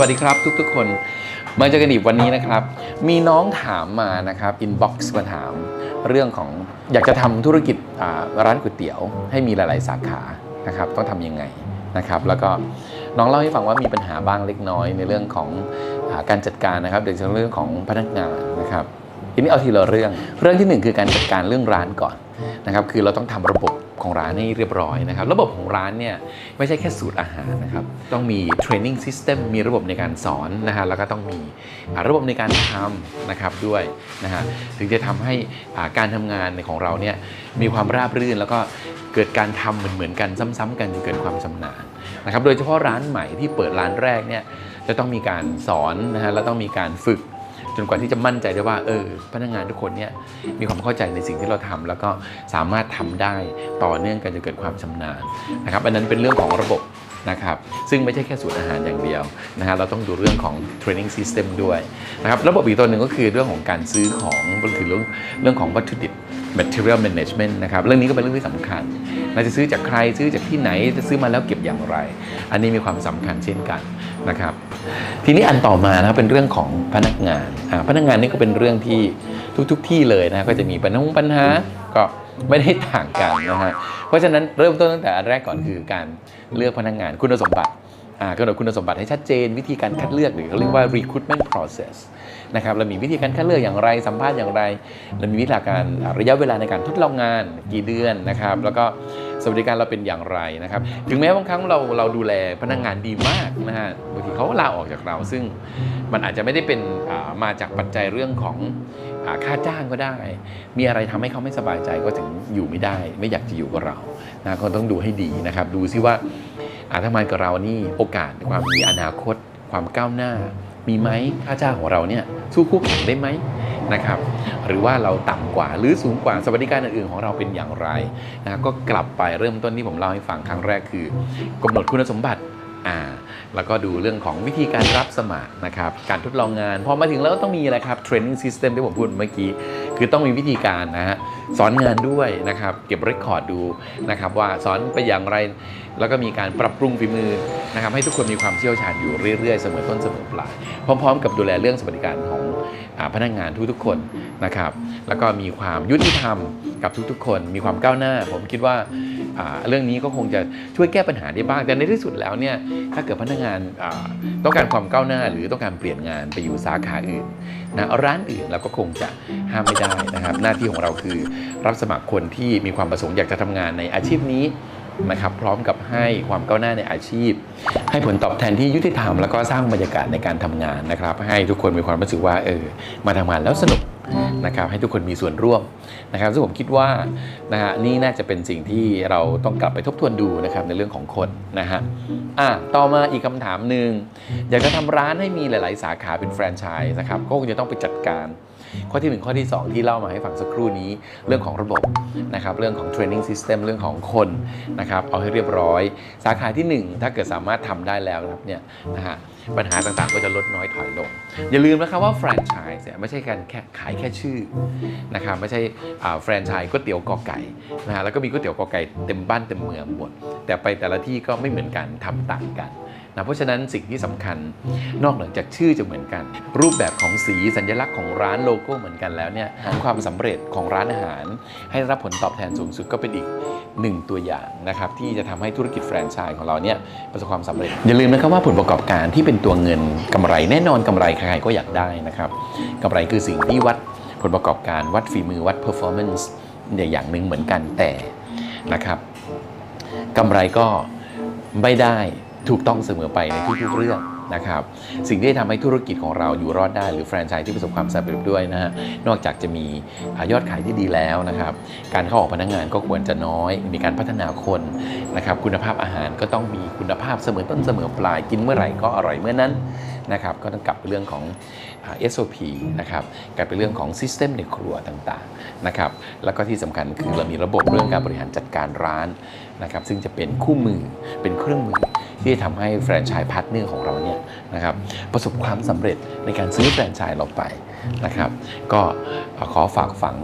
วัสดีครับทุกๆคน มาเจอกันอีกวันนี้นะครับ มีน้องถามมานะครับอินบ็อกซ์มาถามเรื่องของอยากจะทำธุรกิจร้านก๋วยเตี๋ยวให้มีหลายๆ สาขานะครับต้องทำยังไงนะครับแล้วก็น้องเล่าให้ฟังว่ามีปัญหาบ้างเล็กน้อยในเรื่องของอการจัดการนะครับโดยเฉพาะเรื่องของพนักงานนะครับทีนี้เอาทีละเรื่อง เรื่องที่หนึ่งคือการจัดการเรื่องร้านก่อนนะครับคือเราต้องทำระบบ ของร้านให้เรียบร้อยนะครับ ระบบของร้านเนี่ยไม่ใช่แค่สูตรอาหารนะครับ ต้องมี training system มีระบบในการสอนนะฮะแล้วก็ต้องมีระบบในการทำนะครับด้วยนะฮะถึงจะทำให้การทำงานในของเราเนี่ยมีความราบรื่นแล้วก็เกิดการทำเหมือนเหมือนกันซ้ำๆกันจนเกิดความชำนาญนะครับ โดยเฉพาะร้านใหม่ที่เปิดร้านแรกเนี่ยจะต้องมีการสอนนะฮะแล้วต้องมีการฝึก นกว่าที่จะมั่นใจได้ว่าเออพนักงานทุกคนเนี่ยมีความเข้าใจในสิ่งที่เราทำแล้วก็สามารถทำได้ต่อเนื่องกันจนเกิดความชำนาญนะครับอันนั้นเป็นเรื่องของระบบนะครับซึ่งไม่ใช่แค่สูตรอาหารอย่างเดียวนะฮะเราต้องดูเรื่องของ training system ด้วยนะครับระบบอีกตัวหนึ่งก็คือเรื่องของการซื้อของก็คือเรื่องเรื่องของวัตถุดิบ material management นะครับเรื่องนี้ก็เป็นเรื่องที่สำคัญเราจะซื้อจากใครซื้อจากที่ไหนจะซื้อมาแล้วเก็บอย่างไร อันนี้มีความสำคัญเช่นกันนะครับ ทีนี้อันต่อมานะครับเป็นเรื่องของพนักงานอ่าพนักงานนี่ก็เป็นเรื่องที่ทุกๆทที่เลยนะก็จะมีปัญหาปัญหาก็ไม่ได้ต่างกันนะฮะเพราะฉะนั้นเริ่มต้นตั้งแต่อันแรกก่อนคือการเลือกพนักงานคุณสมบัติอ่ากำหนดคุณสมบัติให้ชัดเจน วิธีการคัดเลือกหรือเขาเรียกว่า recruitment process นะครับเรามีวิธีการคัดเลือกอย่างไรสัมภาษณ์อย่างไรเรามีวิธีการระยะเวลาในการทดลองงานกี่เดือนนะครับ แล้วก็ สวัสดิการเราเป็นอย่างไรนะครับ ถึงแม้บางครั้งเราเราดูแลพนักงานดีมากนะฮะบางทีเขาลาออกจากเรา ซึ่งมันอาจจะไม่ได้เป็นมาจากปัจจัยเรื่องของค่าจ้างก็ได้ มีอะไรทำให้เขาไม่สบายใจก็ถึงอยู่ไม่ได้ ไม่อยากจะอยู่กับเรานะก็ต้องดูให้ดีนะครับ ดูซิว่าอาทำงานกับเรานี่โอกาสความมีอนาคต ความก้าวหน้า มีไหมค่าจ้างของเราเนี่ยสู้คู่แข่งได้ไหม นะครับ หรือว่าเราต่ำกว่าหรือสูงกว่าสวัสดิการอื่นๆของเราเป็นอย่างไรนะก็กลับไปเริ่มต้นที่ผมเล่าให้ฟังครั้งแรกคือกำหนดคุณสมบัติอ่าแล้วก็ดูเรื่องของวิธีการรับสมัครนะครับ การทดลองงาน พอมาถึงแล้วต้องมีอะไรครับ training system ที่ผมพูดเมื่อกี้ คือต้องมีวิธีการนะฮะสอนงานด้วยนะครับ เก็บเรคคอร์ดดูนะครับว่าสอนไปอย่างไร แล้วก็มีการปรับปรุงฝีมือนะครับ ให้ทุกคนมีความเชี่ยวชาญอยู่เรื่อยๆ เสมอต้นเสมอปลาย พร้อม ๆ กับดูแลเรื่องสวัสดิการของ พนักงานทุกๆคนนะครับแล้วก็มีความยุติธรรมกับทุกๆ คน มีความก้าวหน้า ผมคิดว่าเรื่องนี้ก็คงจะช่วยแก้ปัญหาได้บ้าง แต่ในที่สุดแล้วเนี่ยถ้าเกิดพนักงานต้องการความก้าวหน้า หรือต้องการเปลี่ยนงานไปอยู่สาขาอื่นนะร้านอื่นเราก็คงจะห้ามไม่ได้นะครับ หน้าที่ของเราคือรับสมัครคนที่มีความประสงค์อยากจะทำงานในอาชีพนี้ นะครับพร้อมกับให้ความก้าวหน้าในอาชีพ ให้ผลตอบแทนที่ยุติธรรมแล้วก็สร้างบรรยากาศในการทำงานนะครับ ให้ทุกคนมีความรู้สึกว่าเออมาทำงานแล้วสนุกนะครับให้ทุกคนมีส่วนร่วมนะครับซึ่งผมคิดว่านะฮะนี่น่าจะเป็นสิ่งที่เราต้องกลับไปทบทวนดูนะครับในเรื่องของคนนะฮะอะต่อมาอีกคำถามหนึ่งอยากจะทำร้านให้มีหลาย ๆ สาขาเป็นแฟรนไชส์นะครับก็คงจะต้องไปจัดการ ข้อที่ 1 ข้อที่ 2 ที่เล่ามาให้ฟังสักครู่นี้ เรื่องของระบบนะครับเรื่องของ training system เรื่องของคนนะครับเอาให้เรียบร้อย สาขาทีหนึ่1 ถ้าเกิดสามารถทำได้แล้วครับเนี่ยนะฮะปัญหาต่างๆก็จะลดน้อยถอยลง อย่าลืมนะครับว่าแฟรนไชส์เนี่ยไม่ใช่การแค่ขายแค่ชื่อนะครับไม่ใช่แฟรนไชส์ก๋วยเตี๋ยวกอไก่นะฮะแล้วก็มีก๋วยเตี๋ยวกอไก่เต็มบ้านเต็มเมืองหมดแต่ไปแต่ละที่ก็ไม่เหมือนกันทำต่างกัน นะเพราะฉะนั้นสิ่งที่สำคัญนอกเหนือจากชื่อจะเหมือนกัน รูปแบบของสีสัญลักษณ์ของร้านโลโก้เหมือนกันแล้วเนี่ยความสำเร็จของร้านอาหาร ให้รับผลตอบแทนสูงสุดก็เป็นอีกหนึ่งตัวอย่างนะครับที่จะทำให้ธุรกิจแฟรนไชส์ของเราเนี่ยประสบความสำเร็จ อย่าลืมนะครับว่าผลประกอบการที่เป็นตัวเงินกำไรแน่นอนกำไรใครๆก็อยากได้นะครับกำไรคือสิ่งที่วัดผลประกอบการวัดฝีมือวัด performance เนี่ยอย่างหนึ่งเหมือนกันแต่นะครับกำไรก็ไม่ได้ ถูกต้องเสมอไปในทุกๆเรื่องนะครับ สิ่งที่ทำให้ธุรกิจของเราอยู่รอดได้หรือแฟรนไชส์ที่ประสบความสำเร็จด้วยนะฮะนอกจากจะมีอยอดขายที่ดีแล้วนะครับ การเข้าออกพนักงานก็ควรจะน้อย มีการพัฒนาคนนะครับ คุณภาพอาหารก็ต้องมีคุณภาพเสมอต้นเสมอปลายกินเมื่อไหร่ก็อร่อยเมื่อนั้นนะครับ ก็ต้องกลับไปเรื่องของ SOP นะครับกลับไปเรื่องของ System ในครัวต่างๆนะครับแล้วก็ที่สำคัญคือเรามีระบบเรื่องการบริหารจัดการร้านนะครับซึ่งจะเป็นคู่มือเป็นเครื่องมือ ที่จะทำให้แฟรนไชส์พาร์ทเนอร์ของเราเนี่ยนะครับประสบความสำเร็จในการซื้อแฟรนไชส์เราไปนะครับก็ขอฝากฝัง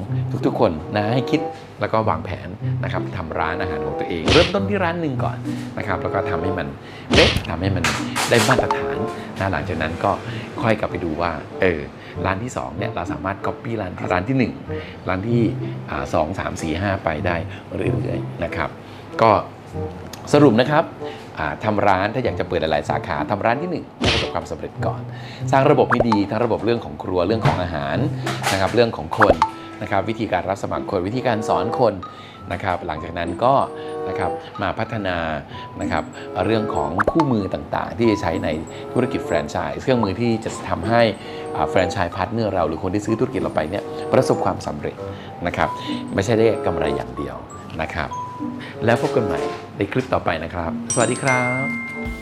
ทุกๆคนนะให้คิดแล้วก็วางแผนนะครับทำร้านอาหารของตัวเอง เริ่มต้นที่ร้านหนึ่งก่อนนะครับแล้วก็ทำให้มันเป๊ะทำให้มันได้มาตรฐานนะหลังจากนั้นก็ค่อยกลับไปดูว่าเออร้านที่สองเนี่ยเราสามารถ copy ร้านร้านที่หนึ่งร้านที่สองสามสี่ห้าไปได้เรื่อยๆนะครับ ก็ สรุปนะครับอ่าทำร้านถ้าอยากจะเปิดหลาย ๆ สาขาทำร้านที่หนึ่งประสบความสำเร็จก่อน สร้างระบบให้ดีทั้งระบบเรื่องของครัวเรื่องของอาหารนะครับเรื่องของคนนะครับวิธีการรับสมัครคนวิธีการสอนคนนะครับหลังจากนั้นก็นะครับมาพัฒนานะครับเรื่องของคู่มือต่างๆ ที่จะใช้ในธุรกิจแฟรนไชส์เครื่องมือที่จะทำให้แฟรนไชส์พาร์ทเนอร์เราหรือคนที่ซื้อธุรกิจเราไปเนี่ยประสบความสำเร็จนะครับไม่ใช่ได้กำไรอย่างเดียวนะครับ แล้วพบกันใหม่ในคลิปต่อไปนะครับ สวัสดีครับ